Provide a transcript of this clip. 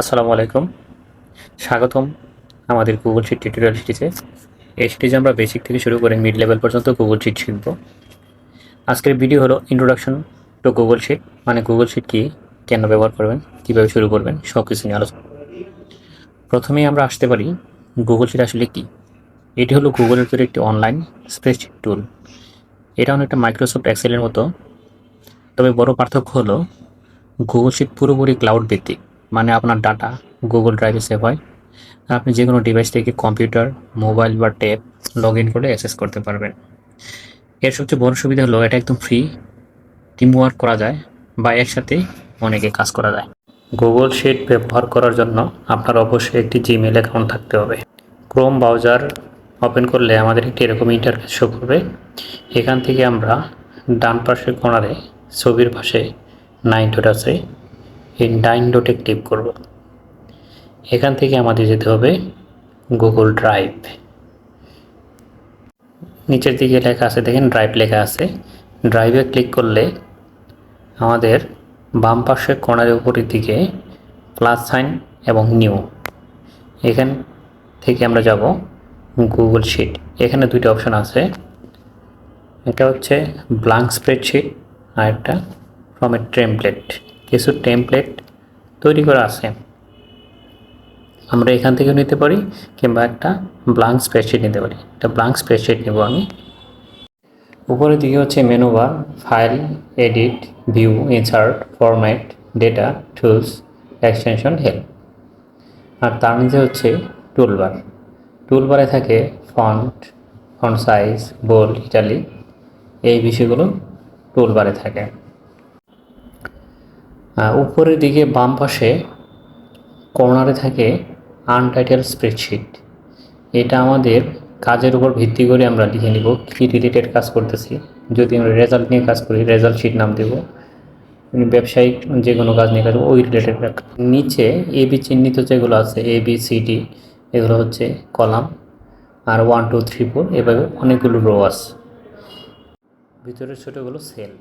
আসসালামু আলাইকুম। স্বাগতম আমাদের গুগল শিট টিউটোরিয়াল সিরিজে এই সিরিজে আমরা বেসিক থেকে শুরু করে মিড লেভেল পর্যন্ত গুগল শিট শিখব। আজকের ভিডিও হলো ইন্ট্রোডাকশন টু গুগল শিট মানে গুগল শিট কি, কেন ব্যবহার করবেন, কীভাবে শুরু করবেন সব কিছু নিয়ে আলোচনা। প্রথমেই আমরা আসতে পারি গুগল শিট আসলে কি। এটি হলো গুগলের তৈরি একটি অনলাইন স্প্রেডশিট টুল এটা অনেকটা মাইক্রোসফট এক্সেলের মতো। তবে বড় পার্থক্য হলো গুগল শিট পুরোপুরি ক্লাউড ভিত্তিক। মানে আপনার ডাটা গুগল ড্রাইভে সেভ হয়। আর আপনি যে কোনো ডিভাইস থেকে কম্পিউটার মোবাইল বা ট্যাব লগ ইন করে অ্যাক্সেস করতে পারবেন। এর সবচেয়ে বড় সুবিধা হলো এটা একদম ফ্রি টিম ওয়ার্ক করা যায় বা একসাথে অনেকে কাজ করা যায়। গুগল শিট ব্যবহার করার জন্য আপনার অবশ্যই একটি জিমেল অ্যাকাউন্ট থাকতে হবে। ক্রোম ব্রাউজার ওপেন করলে আমাদের একটি এরকম ইন্টারফেস শো করবে। এখান থেকে আমরা ডান পাশের কোণারে ছবির পাশে নাইন ডট আছে। এই ডাইন ডটে ক্লিক করব। এখান থেকে আমাদের যেতে হবে গুগল ড্রাইভ। নিচের দিকে লেখা আছে, দেখেন ড্রাইভ লেখা আছে। ড্রাইভে ক্লিক করলে আমাদের বাম পাশের কোণার উপরের দিকে প্লাস সাইন এবং নিউ। এখান থেকে আমরা যাব গুগল শিট। এখানে দুইটা অপশন আছে। এটা হচ্ছে ব্লাঙ্ক স্প্রেডশিট আর একটা ফ্রম এ টেমপ্লেট। কিছু টেমপ্লেট তৈরি করা আছে। আমরা এখান থেকে নিতে পারি কিংবা একটা ব্লাঙ্ক স্প্রেডশিট নিতে পারি। একটা ব্লাঙ্ক স্প্রেডশিট নেব আমি। উপরের দিকে হচ্ছে menu bar file edit view insert format data tools extension help আর তার নিচে হচ্ছে টুলবার টুলবারে থাকে font font size bold italic এই বিষয়গুলো টুলবারে থাকে। উপরের দিকে বাম পাশে কর্নারে থাকে আনটাইটেল স্প্রেডশিট এটা আমাদের কাজের উপর ভিত্তি করে আমরা লিখে নিব কী রিলেটেড কাজ করতেছি। যদি আমরা রেজাল্ট নিয়ে কাজ করি রেজাল্ট শিট নাম দেব। ব্যবসায়িক যে কোনো কাজ নিয়ে কাজ ওই রিলেটেড নিচে এ বি চিহ্নিত যেগুলো আছে এ বি সি ডি এগুলো হচ্ছে কলাম আর ওয়ান টু থ্রি ফোর এভাবে অনেকগুলো রো ভিতরের ছোটোগুলো সেল